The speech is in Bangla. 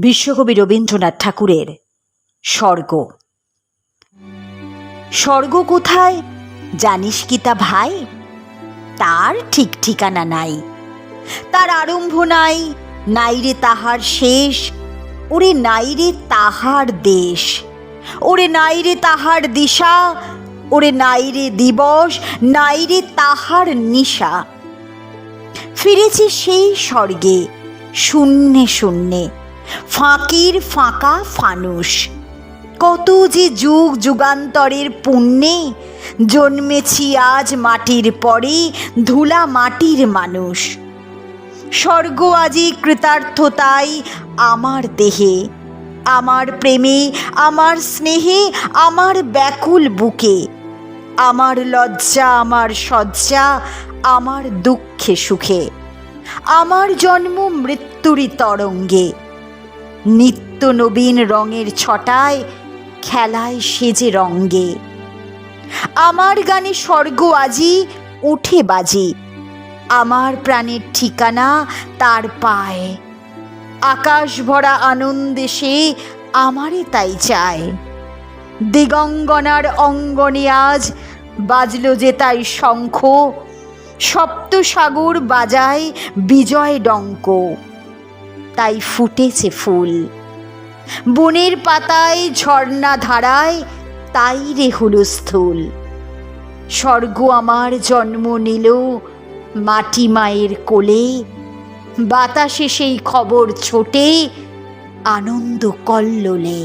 বিশ্বকবি রবীন্দ্রনাথ ঠাকুরের স্বর্গ। স্বর্গ কোথায়? জানিস কি তা ভাই? তার ঠিক ঠিকানা নাই। তার আরম্ভ নাই, নাইরে তাহার শেষ। ওরে নাইরে তাহার দেশ। ওরে নাইরে তাহার দিশা। ওরে নাইরে দিবস, নাইরে তাহার নিশা। ফিরেছি সেই স্বর্গে, শূন্যে শূন্যে। ফাঁকির ফাঁকা ফানুষ। কত যে যুগ যুগান্তরের পুণ্যে জন্মেছি আজ মাটির পরে ধুলা মাটির মানুষ। স্বর্গ আজি কৃতার্থতাই আমার দেহে। আমার প্রেমে, আমার স্নেহে, আমার ব্যাকুল বুকে। আমার লজ্জা, আমার সজ্জা আমার দুঃখে সুখে। আমার জন্ম মৃত্যুরই তরঙ্গে। নিত্য নবীন রঙের ছটায় খেলায় সেজে রঙ্গে। আমার গানে স্বর্গ আজি, উঠে বাজি। আমার প্রাণের ঠিকানা তার পায়। আকাশ ভরা আনন্দে সে আমারে তাই চায়। দিগঙ্গনার অঙ্গনে আজ বাজল যে তাই শঙ্খ। সপ্তসাগর বাজায় বিজয় ডঙ্ক। তাই ফুটেছে ফুল। বনের পাতায় ঝর্ণা ধারায় তাই রে হুলস্থুল। স্বর্গ আমার জন্ম নিল মাটি মায়ের কোলে, বাতাসে সেই খবর ছোটে আনন্দ কল্লোলে।